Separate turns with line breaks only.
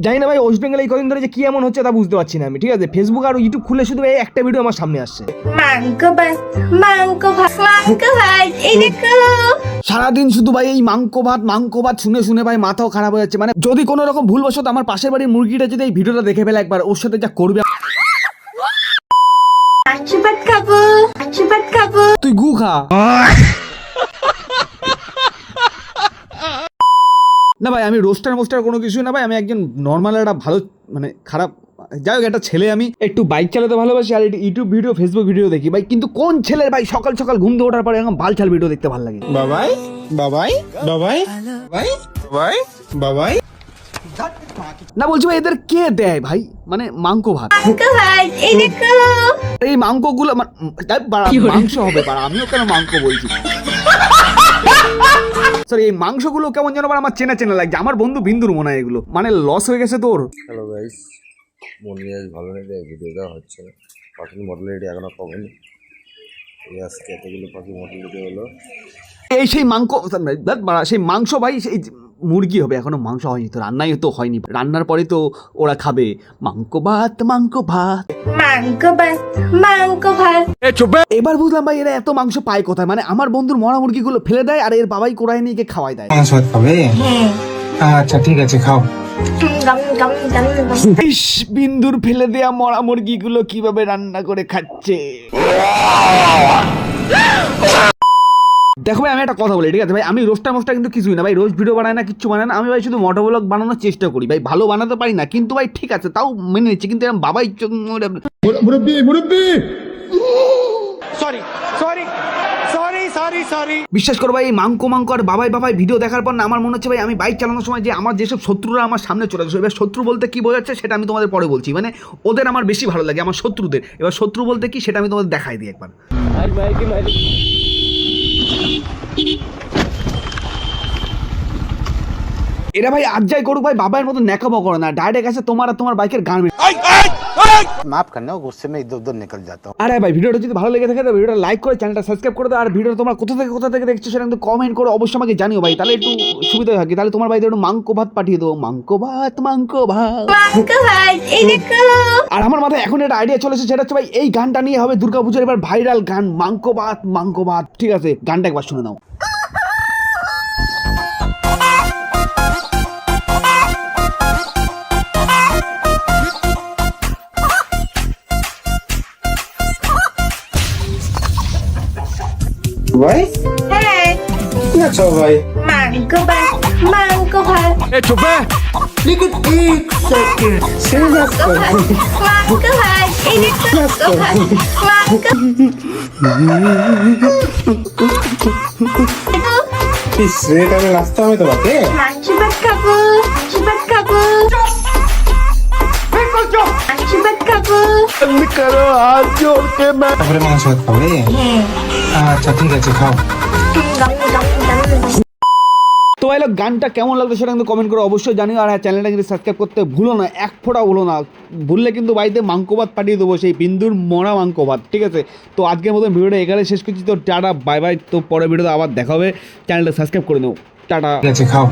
জানি না ভাই ওয়েস্ট বেঙ্গলে এই কদিন ধরে যে কি এমন হচ্ছে তা বুঝতে পারছি না আমি ঠিক আছে? ফেসবুক আর ইউটিউব খুলে শুধু এই একটা ভিডিও আমার সামনে আসছে।
মাংকো ভাত মাংকো ভাত মাংকো ভাত এই দেখো।
সারাদিন শুধু ভাই এই মাংক ভাত মাংক ভাত শুনে শুনে ভাই মাথাও খারাপ হয়ে যাচ্ছে। মানে যদি কোনো রকম ভুলবশত আমার পাশের বাড়ির মুরগিটা যদি এই ভিডিওটা দেখে ফেলে একবার ওর সাথে যা করবে।
ভাত খাব।
তুই গু খা। না ভাই আমি রোস্টার মোস্টার কোনো কিছু না ভাই আমি একজন নর্মাল একটা ভালো মানে খারাপ যাই হোক একটা ছেলে আমি একটু বাইক চালাতে ভালোবাসি আর একটু ইউটিউব ভিডিও ফেসবুক ভিডিও দেখি। ভাই কিন্তু কোন ছেলের ভাই সকাল সকাল ঘুম থেকে ওঠার পরে এরকম বালছাল ভিডিও দেখতে ভালো লাগে?
বাবাই বাবাই বাবাই বাবাই বাবাই বাবাই।
না বলছি ভাই এদের কে দেয় ভাই? মানে মাংক ভাত।
এই দেখো।
এই মাংকগুলো মা- এই বাড়া, মাংস হবে বাড়া, আমিও কেন মাংস বলছি? সরি এই মাংসগুলো কেমন যেন আবার আমার চেনা চেনা লাগছে। আমার বন্ধু বিন্দুর মনে হয় এগুলো। মানে লস হয়ে গেছে তোর।
হ্যালো গাইস মন আজ ভালো নেই তাই ভিডিও দেওয়া হচ্ছে না। পাখির মডেলিটি এখনও কমেনি। এই আজকে এতগুলো পাখি মডেলিটি হলো।
এই সেই মাংস সেই মাংস ভাই সেই মুরগি হবে এখনও মাংস হয়নি তো রান্নাই তো হয়নি। রান্নার পরে তো ওরা খাবে মাংক ভাত মাংক ভাত।
মাংকো ভাত মাংকো ভাত।
এবার বুঝলাম ভাই এরা এত মাংস পায় কোথায়? মানে আমার বন্ধুর মরা মুরগিগুলো ফেলে দেয় আর এর বাবাই কোড়ায় নিয়ে গিয়ে খাওয়াই দেয়।
মাংস ভাত খাবে?
হ্যাঁ
আচ্ছা ঠিক আছে খাও।
গম গম গম গম।
ইস বিন্দুর ফেলে দেয়া মরা মুরগিগুলো কীভাবে রান্না করে খাচ্ছে? দেখো ভাই আমি একটা কথা বলি ঠিক আছে ভাই? আমি রোস্টা মোস্টা কিন্তু কিছুই না ভাই রোজ ভিডিও বানাই না কিছু বানাই না। আমি ভাই শুধু মোটো ব্লগ বানানোর চেষ্টা করি ভাই ভালো বানাতে পারি না কিন্তু ভাই ঠিক আছে তাও মেনে নিচ্ছি কিন্তু এরকম বাবাই বিশ্বাস করো ভাই এই মাংকো মাংকো আর বাবাই বাবাই ভিডিও দেখার পর না আমার মনে হচ্ছে ভাই আমি বাইক চালানোর সময় যে আমার যেসব শত্রুরা আমার সামনে চলে আসবে এবার শত্রু বলতে কি বোঝাচ্ছে সেটা আমি তোমাদের পরে বলছি মানে ওদের আমার বেশি ভালো লাগে আমার শত্রুদের। এবার শত্রু বলতে কি সেটা আমি তোমাদের দেখাই দিই একবার। えっ? এরা ভাই আজ যাই করুক ভাই বাবার মতো নেকাবো করো না। ডাইরেক্ট আছে তোমার আর তোমার বাইকের গান
মাফ করনা গুসে মে ইদর উদর নিকল জাতা
আরে ভাই ভিডিওটা যদি ভালো লেগে থাকে তাহলে ভিডিওটা লাইক করে চ্যানেলটা সাবস্ক্রাইব করে দাও। আর ভিডিও তোমরা কোথা থেকে কোথা থেকে দেখছ সেটা একটু কমেন্ট করো অবশ্যই আমাকে জানিও ভাই। তাহলে একটু সুবিধা হয় তাহলে তোমার ভাইদের একটু মাংক ভাত পাঠিয়ে দাও মাংক ভাত মাংক ভাত।
মাংক ভাত এই দেখো।
আর আমার মাথায় এখন একটা আইডিয়া চলেছে সেটা হচ্ছে ভাই এই গানটা নিয়ে হবে দুর্গাপূজার এবার ভাইরাল গান। মাংক ভাত মাংক ভাত। ঠিক আছে গানটা একবার শুনে নাও।
ভাই
হ্যাঁ
কি আছো ভাই
মাংকো ভাত মাংকো ভাত
সিরিয়াস
মাংকো ভাত এই দেখো মাংকো
ইস রে আমি রাস্তা হবে তোমাকে
মাংস ভাত খাব মাংস ভাত খাব ভাত খাব
তারপরে মাংস ভাত খাবে আচ্ছা ঠিক আছে খাও
গম গম গম
তো ভাই গানটা কেমন লাগল সেটা কিন্তু কমেন্ট করে অবশ্যই জানিও। আর হ্যাঁ চ্যানেলটা কিন্তু সাবস্ক্রাইব করতে ভুলো না এক ফোঁটা ভুলো না। ভুললে কিন্তু বাড়িতে মাংকো ভাত পাঠিয়ে দেবো সেই বিন্দুর মরা মাংকো ভাত ঠিক আছে? তো আজকের মতন ভিডিওটা এখানে শেষ করছি তো টাটা বাই বাই তো পরের ভিডিওতে আবার দেখা হবে। চ্যানেলটা সাবস্ক্রাইব করে নেও। টাটা।
ঠিক আছে খাও।